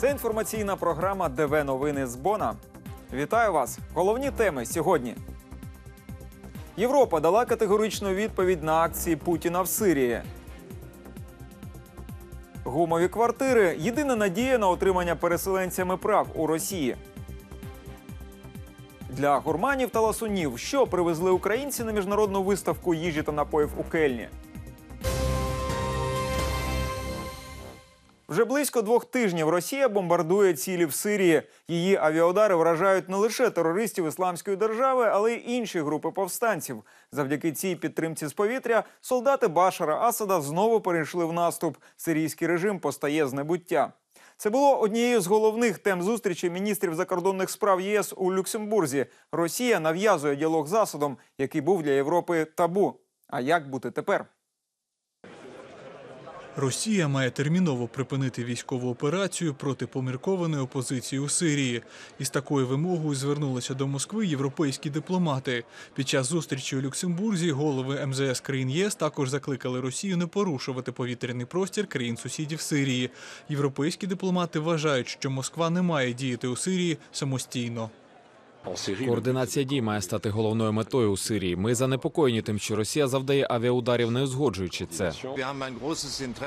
Це інформаційна програма ДВ Новини з Бона. Вітаю вас! Головні теми сьогодні. Європа дала категоричну відповідь на акції Путіна в Сирії. Гумові квартири єдина надія на отримання переселенцями прав у Росії. Для гурманів та ласунів, що привезли українці на міжнародну виставку їжі та напоїв у Кельні. Вже близько двох тижнів Росія бомбардує цілі в Сирії. Її авіаудари вражають не лише терористів ісламської держави, але й інші групи повстанців. Завдяки цій підтримці з повітря солдати Башара Асада знову перейшли в наступ. Сирійський режим постає з небуття. Це було однією з головних тем зустрічі міністрів закордонних справ ЄС у Люксембурзі. Росія нав'язує діалог з Асадом, який був для Європи табу. А як бути тепер? Росія має терміново припинити військову операцію проти поміркованої опозиції у Сирії. Із такою вимогою звернулися до Москви європейські дипломати. Під час зустрічі у Люксембурзі голови МЗС країн ЄС також закликали Росію не порушувати повітряний простір країн сусідів Сирії. Європейські дипломати вважають, що Москва не має діяти у Сирії самостійно. Координація дій має стати головною метою у Сирії. Ми занепокоєні тим, що Росія завдає авіаударів, не узгоджуючи це.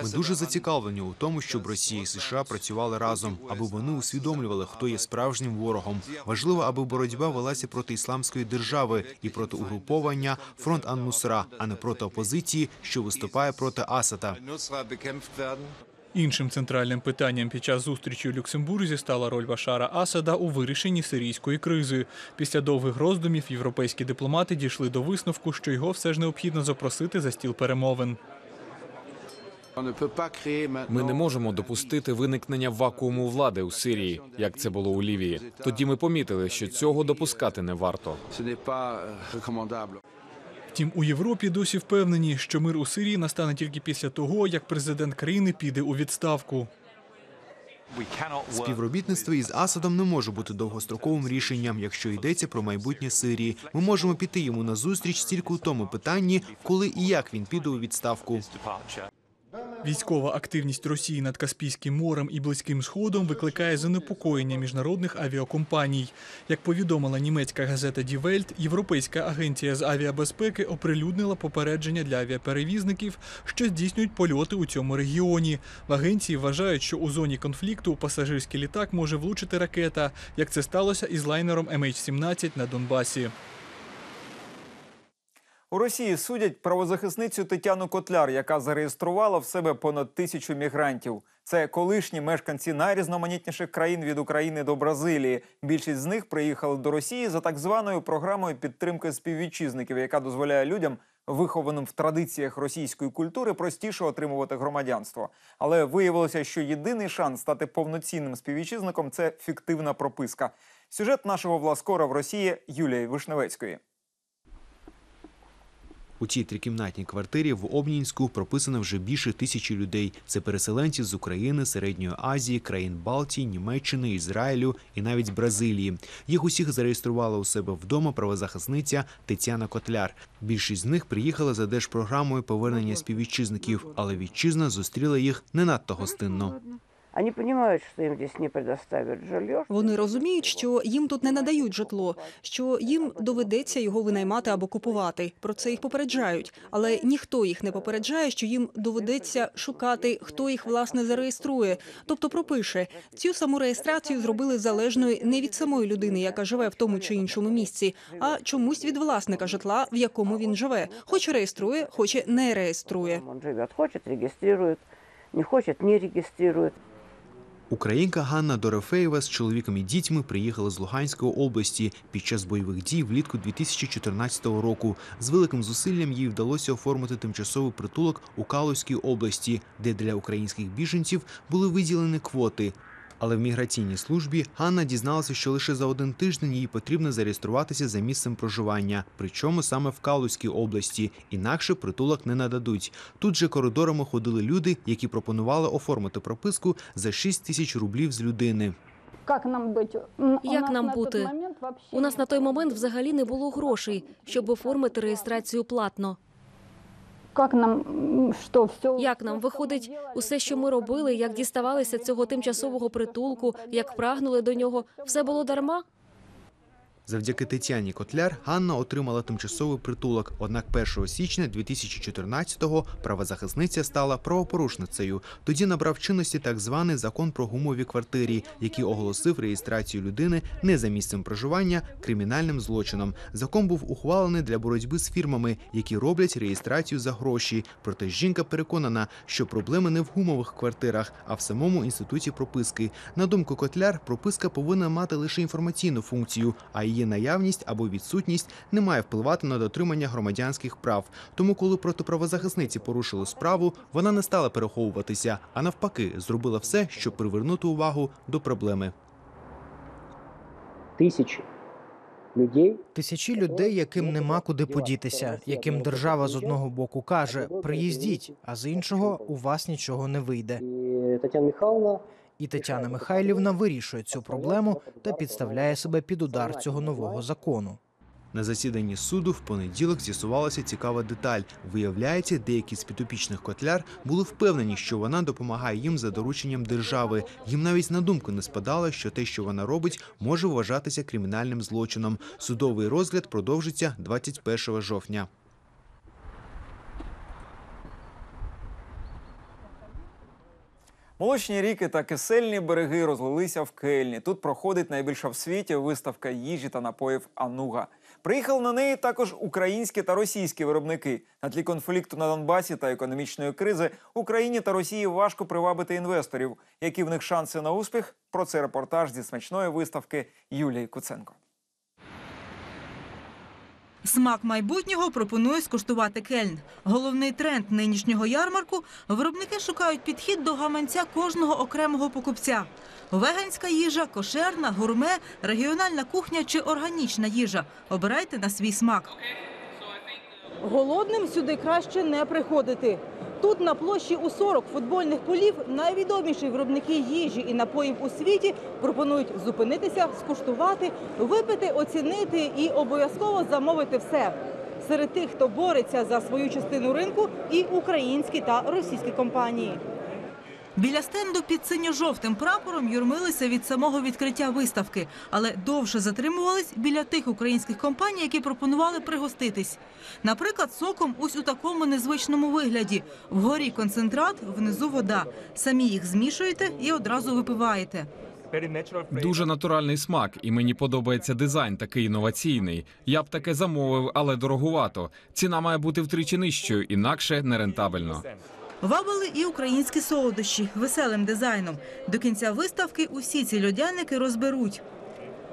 Ми дуже зацікавлені у тому, щоб Росія і США працювали разом, аби вони усвідомлювали, хто є справжнім ворогом. Важливо, аби боротьба велася проти ісламської держави і проти угруповання фронт Ан-Нусра, а не проти опозиції, що виступає проти Асада. Іншим центральним питанням під час зустрічі у Люксембурзі стала роль Башара Асада у вирішенні сирійської кризи. Після довгих роздумів європейські дипломати дійшли до висновку, що його все ж необхідно запросити за стіл перемовин. Ми не можемо допустити виникнення вакууму влади у Сирії, як це було у Лівії. Тоді ми помітили, що цього допускати не варто. Втім, у Європі досі впевнені, що мир у Сирії настане тільки після того, як президент країни піде у відставку. Співробітництво із Асадом не може бути довгостроковим рішенням, якщо йдеться про майбутнє Сирії. Ми можемо піти йому на зустріч тільки у тому питанні, коли і як він піде у відставку. Військова активність Росії над Каспійським морем і Близьким Сходом викликає занепокоєння міжнародних авіакомпаній. Як повідомила німецька газета Die Welt, Європейська агенція з авіабезпеки оприлюднила попередження для авіаперевізників, що здійснюють польоти у цьому регіоні. В агенції вважають, що у зоні конфлікту пасажирський літак може влучити ракета, як це сталося із лайнером MH17 на Донбасі. У Росії судять правозахисницю Тетяну Котляр, яка зареєструвала в себе понад тисячу мігрантів. Це колишні мешканці найрізноманітніших країн від України до Бразилії. Більшість з них приїхали до Росії за так званою програмою підтримки співвітчизників, яка дозволяє людям, вихованим в традиціях російської культури, простіше отримувати громадянство. Але виявилося, що єдиний шанс стати повноцінним співвітчизником це фіктивна прописка. Сюжет нашого власкора в Росії Юлії Вишневецької. У цій трикімнатній квартирі в Обнінську прописано вже більше тисячі людей. Це переселенці з України, Середньої Азії, країн Балтії, Німеччини, Ізраїлю і навіть Бразилії. Їх усіх зареєструвала у себе вдома правозахисниця Тетяна Котляр. Більшість з них приїхали за держпрограмою повернення співвітчизників, але вітчизна зустріла їх не надто гостинно. Они понимают, что им здесь не предоставят жилье. Вони розуміють, що їм тут не надають житло, що їм доведеться його винаймати або купувати. Про це їх попереджають, але ніхто їх не попереджає, що їм доведеться шукати, хто їх власне зареєструє, тобто пропише. Цю саму реєстрацію зробили залежною не від самої людини, яка живе в тому чи іншому місці, а чомусь від власника житла, в якому він живе. Хоч реєструє, хоч не реєструє. Он живет, хочет, регистрирует, не хочет, не регистрирует. Українка Ганна Дорофеєва з чоловіком і дітьми приїхала з Луганської області під час бойових дій влітку 2014 року. З великим зусиллям їй вдалося оформити тимчасовий притулок у Калузькій області, де для українських біженців були виділені квоти. Але в міграційній службі Ганна дізналася, що лише за один тиждень їй потрібно зареєструватися за місцем проживання, причому саме в Калузькій області. Інакше притулок не нададуть. Тут же коридорами ходили люди, які пропонували оформити прописку за 6 тисяч рублів з людини. Як нам бути? У Як нас нам на той бути? момент У нас на той момент взагалі не було грошей, щоб оформити реєстрацію платно. Как нам, що, все... Як нам виходить, усе, що ми робили, як діставалися цього тимчасового притулку, як прагнули до нього, все було дарма? Завдяки Тетяні Котляр Ганна отримала тимчасовий притулок. Однак 1 січня 2014-го правозахисниця стала правопорушницею. Тоді набрав чинності так званий закон про гумові квартирі, який оголосив реєстрацію людини не за місцем проживання кримінальним злочином. Закон був ухвалений для боротьби з фірмами, які роблять реєстрацію за гроші. Проте жінка переконана, що проблеми не в гумових квартирах, а в самому інституті прописки. На думку Котляр, прописка повинна мати лише інформаційну функцію, а її наявність або відсутність не має впливати на дотримання громадянських прав. Тому, коли проти правозахисниці порушили справу, вона не стала переховуватися, а навпаки, зробила все, щоб привернути увагу до проблеми. тисячі людей Тисячі людей, яким нема куди подітися, яким держава з одного боку каже приїздіть, а з іншого у вас нічого не вийде. Тетяна Михайловна І Тетяна Михайлівна вирішує цю проблему та підставляє себе під удар цього нового закону. На засіданні суду в понеділок з'ясувалася цікава деталь. Виявляється, деякі з підопічних котляр були впевнені, що вона допомагає їм за дорученням держави. Їм навіть на думку не спадало, що те, що вона робить, може вважатися кримінальним злочином. Судовий розгляд продовжиться 21 жовтня. Молочні ріки та кисельні береги розлилися в Кельні. Тут проходить найбільша в світі виставка їжі та напоїв Ануга. Приїхали на неї також українські та російські виробники. На тлі конфлікту на Донбасі та економічної кризи Україні та Росії важко привабити інвесторів. Які в них шанси на успіх? Про це репортаж зі смачної виставки Юлії Куценко. Смак майбутнього пропонує скуштувати кельн. Головний тренд нинішнього ярмарку – виробники шукають підхід до гаманця кожного окремого покупця. Веганська їжа, кошерна, гурме, регіональна кухня чи органічна їжа. Обирайте на свій смак. Голодним сюди краще не приходити. Тут на площі у 40 футбольних полів найвідоміші виробники їжі і напоїв у світі пропонують зупинитися, скуштувати, випити, оцінити і обов'язково замовити все. Серед тих, хто бореться за свою частину ринку, і українські та російські компанії. Біля стенду під синьо-жовтим прапором юрмилися від самого відкриття виставки, але довше затримувались біля тих українських компаній, які пропонували пригоститись. Наприклад, соком ось у такому незвичному вигляді. Вгорі концентрат, внизу вода. Самі їх змішуєте і одразу випиваєте. Дуже натуральний смак, і мені подобається дизайн, такий інноваційний. Я б таке замовив, але дорогувато. Ціна має бути втричі нижчою, інакше нерентабельно. Вабили і українські солодощі веселим дизайном. До кінця виставки усі ці льодяники розберуть.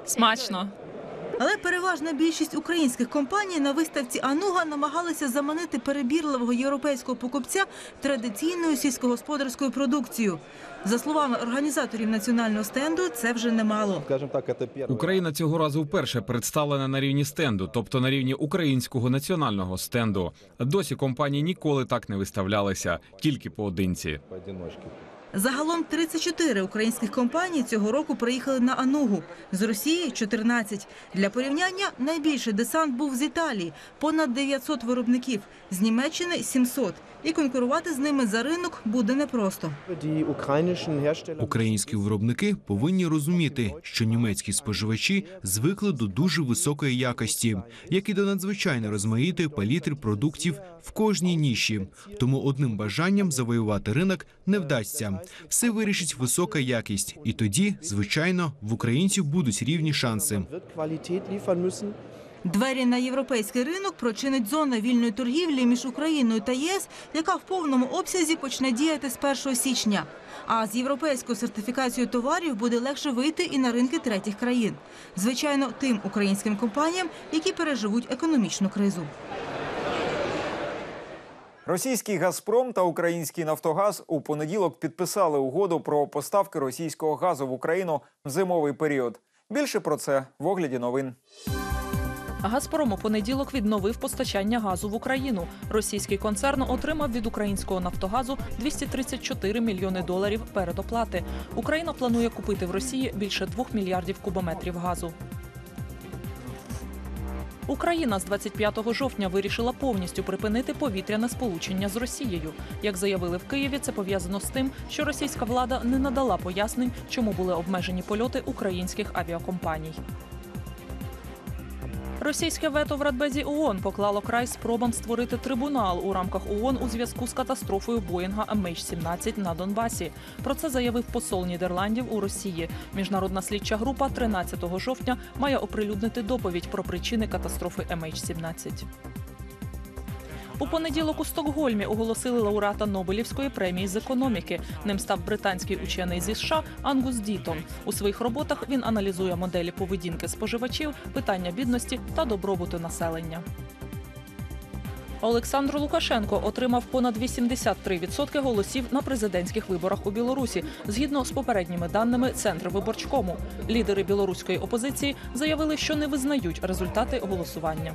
Смачно. Але переважна більшість українських компаній на виставці Ануга намагалися заманити перебірливого європейського покупця традиційною сільськогосподарською продукцією. За словами організаторів національного стенду, це вже немало. Україна цього разу вперше представлена на рівні стенду, тобто на рівні українського національного стенду. Досі компанії ніколи так не виставлялися, тільки поодинці. Загалом 34 українських компанії цього року приїхали на Анугу. З Росії – 14. Для порівняння найбільший десант був з Італії – понад 900 виробників, з Німеччини – 700. І конкурувати з ними за ринок буде непросто. Українські виробники повинні розуміти, що німецькі споживачі звикли до дуже високої якості, як і до надзвичайно розмаїтої палітри продуктів в кожній ніші. Тому одним бажанням завоювати ринок не вдасться. Все вирішить висока якість, і тоді, звичайно, в українців будуть рівні шанси. Двері на європейський ринок прочинить зона вільної торгівлі між Україною та ЄС, яка в повному обсязі почне діяти з 1 січня. А з європейською сертифікацією товарів буде легше вийти і на ринки третіх країн. Звичайно, тим українським компаніям, які переживуть економічну кризу. Російський Газпром та український Нафтогаз у понеділок підписали угоду про поставки російського газу в Україну в зимовий період. Більше про це в огляді новин. Газпром у понеділок відновив постачання газу в Україну. Російський концерн отримав від українського Нафтогазу 234 мільйони доларів передоплати. Україна планує купити в Росії більше 2 мільярдів кубометрів газу. Україна з 25 жовтня вирішила повністю припинити повітряне сполучення з Росією. Як заявили в Києві, це пов'язано з тим, що російська влада не надала пояснень, чому були обмежені польоти українських авіакомпаній. Російське вето в Радбезі ООН поклало край спробам створити трибунал у рамках ООН у зв'язку з катастрофою Боїнга MH17 на Донбасі. Про це заявив посол Нідерландів у Росії. Міжнародна слідча група 13 жовтня має оприлюднити доповідь про причини катастрофи MH17. У понеділок у Стокгольмі оголосили лауреата Нобелівської премії з економіки. Ним став британський учений зі США Ангус Дітон. У своїх роботах він аналізує моделі поведінки споживачів, питання бідності та добробуту населення. Олександр Лукашенко отримав понад 83% голосів на президентських виборах у Білорусі, згідно з попередніми даними Центру виборчкому. Лідери білоруської опозиції заявили, що не визнають результати голосування.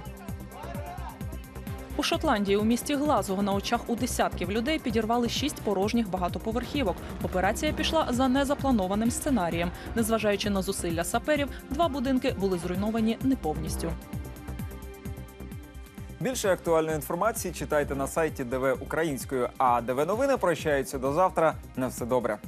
У Шотландії у місті Глазго на очах у десятків людей підірвали шість порожніх багатоповерхівок. Операція пішла за незапланованим сценарієм. Незважаючи на зусилля саперів, два будинки були зруйновані не повністю. Більше актуальної інформації читайте на сайті ДВ Українською. А ДВ новини прощаються до завтра. На все добре.